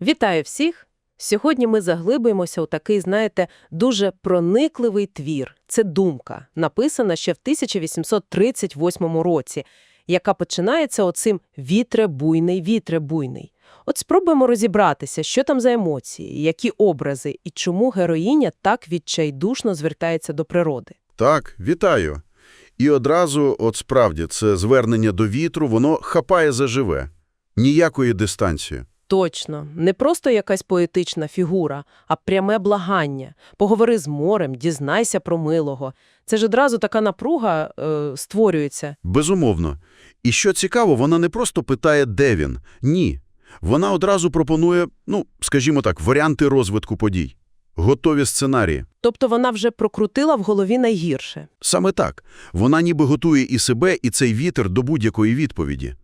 Вітаю всіх! Сьогодні ми заглибимося у такий, знаєте, дуже проникливий твір. Це думка, написана ще в 1838 році, яка починається оцим «вітре буйний, вітре буйний». От спробуємо розібратися, що там за емоції, які образи і чому героїня так відчайдушно звертається до природи. Так, вітаю. І одразу, от справді, це звернення до вітру, воно хапає заживе. Ніякої дистанції. Точно, не просто якась поетична фігура, а пряме благання. Поговори з морем, дізнайся про милого. Це ж одразу така напруга е, створюється. Безумовно. І що цікаво, вона не просто питає, де він. Ні. Вона одразу пропонує, ну, скажімо так, варіанти розвитку подій. Готові сценарії. Тобто вона вже прокрутила в голові найгірше. Саме так. Вона ніби готує і себе, і цей вітер до будь-якої відповіді.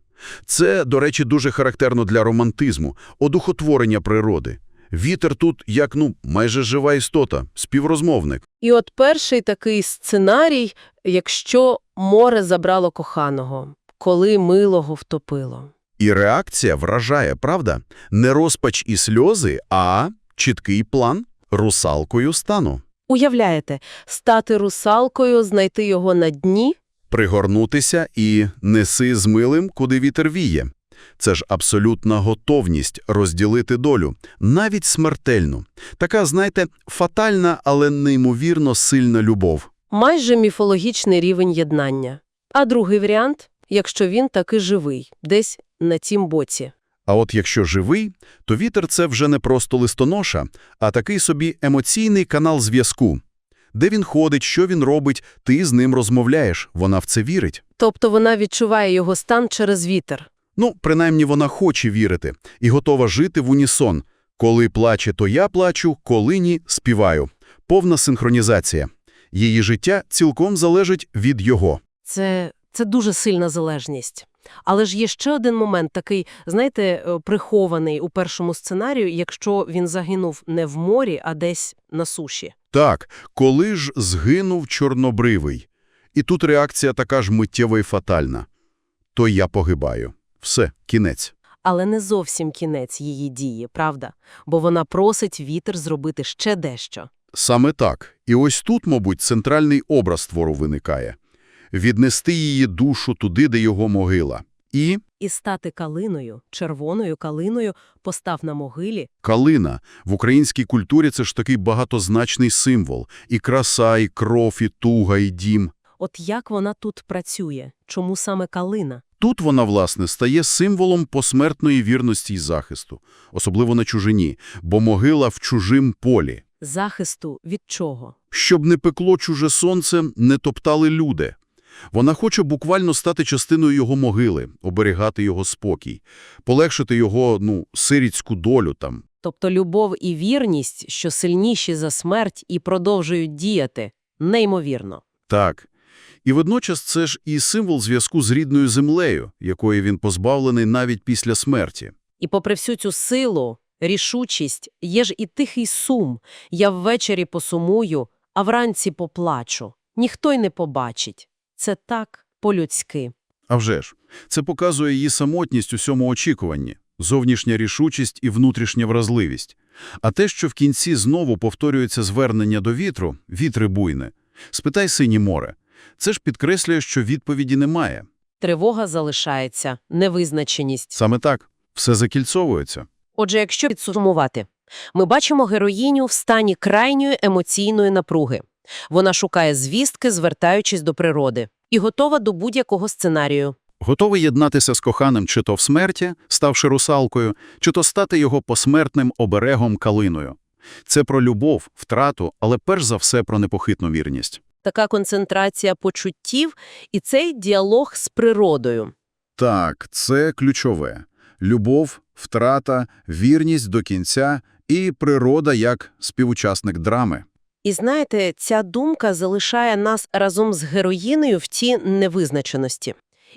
Це, до речі, дуже характерно для романтизму, одухотворення природи. Вітер тут як, ну, майже жива істота, співрозмовник. І от перший такий сценарій, якщо море забрало коханого, коли милого втопило. І реакція вражає, правда? Не розпач і сльози, а чіткий план русалкою стану. Уявляєте, стати русалкою, знайти його на дні? Пригорнутися і неси з милим, куди вітер віє. Це ж абсолютна готовність розділити долю, навіть смертельну. Така, знаєте, фатальна, але неймовірно сильна любов. Майже міфологічний рівень єднання. А другий варіант, якщо він таки живий, десь на тім боці. А от якщо живий, то вітер – це вже не просто листоноша, а такий собі емоційний канал зв'язку. Де він ходить, що він робить, ти з ним розмовляєш, вона в це вірить. Тобто вона відчуває його стан через вітер. Ну, принаймні вона хоче вірити і готова жити в унісон. Коли плаче, то я плачу, коли ні – співаю. Повна синхронізація. Її життя цілком залежить від його. Це, це дуже сильна залежність. Але ж є ще один момент, такий, знаєте, е, прихований у першому сценарію, якщо він загинув не в морі, а десь на суші. Так, коли ж згинув чорнобривий. І тут реакція така ж миттєва і фатальна. То я погибаю. Все, кінець. Але не зовсім кінець її дії, правда? Бо вона просить вітер зробити ще дещо. Саме так. І ось тут, мабуть, центральний образ твору виникає. Віднести її душу туди, де його могила. І І стати калиною, червоною калиною, постав на могилі, калина. В українській культурі це ж такий багатозначний символ. І краса, і кров, і туга, і дім. От як вона тут працює? Чому саме калина? Тут вона, власне, стає символом посмертної вірності й захисту, особливо на чужині, бо могила в чужим полі. Захисту від чого? Щоб не пекло чуже сонце, не топтали люди. Вона хоче буквально стати частиною його могили, оберігати його спокій, полегшити його, ну, сирітську долю там. Тобто любов і вірність, що сильніші за смерть і продовжують діяти, неймовірно. Так. І водночас це ж і символ зв'язку з рідною землею, якої він позбавлений навіть після смерті. І попри всю цю силу, рішучість, є ж і тихий сум. Я ввечері посумую, а вранці поплачу. Ніхто й не побачить. Це так по-людськи. А вже ж, це показує її самотність у цьому очікуванні, зовнішня рішучість і внутрішня вразливість. А те, що в кінці знову повторюється звернення до вітру, вітри буйне, спитай синє море, це ж підкреслює, що відповіді немає. Тривога залишається, невизначеність. Саме так, все закільцовується. Отже, якщо підсумувати, ми бачимо героїню в стані крайньої емоційної напруги. Вона шукає звістки, звертаючись до природи, і готова до будь-якого сценарію. Готовий єднатися з коханим чи то в смерті, ставши русалкою, чи то стати його посмертним оберегом калиною. Це про любов, втрату, але перш за все про непохитну вірність. Така концентрація почуттів і цей діалог з природою. Так, це ключове. Любов, втрата, вірність до кінця і природа як співучасник драми. І знаєте, ця думка залишає нас разом з героїнею в тій невизначеності.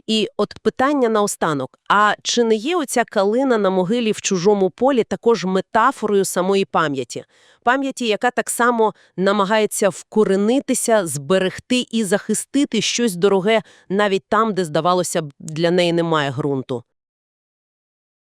І от питання наостанок, а чи не є оця калина на могилі в чужому полі також метафорою самої пам'яті? Пам'яті, яка так само намагається вкоренитися, зберегти і захистити щось дороге навіть там, де, здавалося б, для неї немає ґрунту.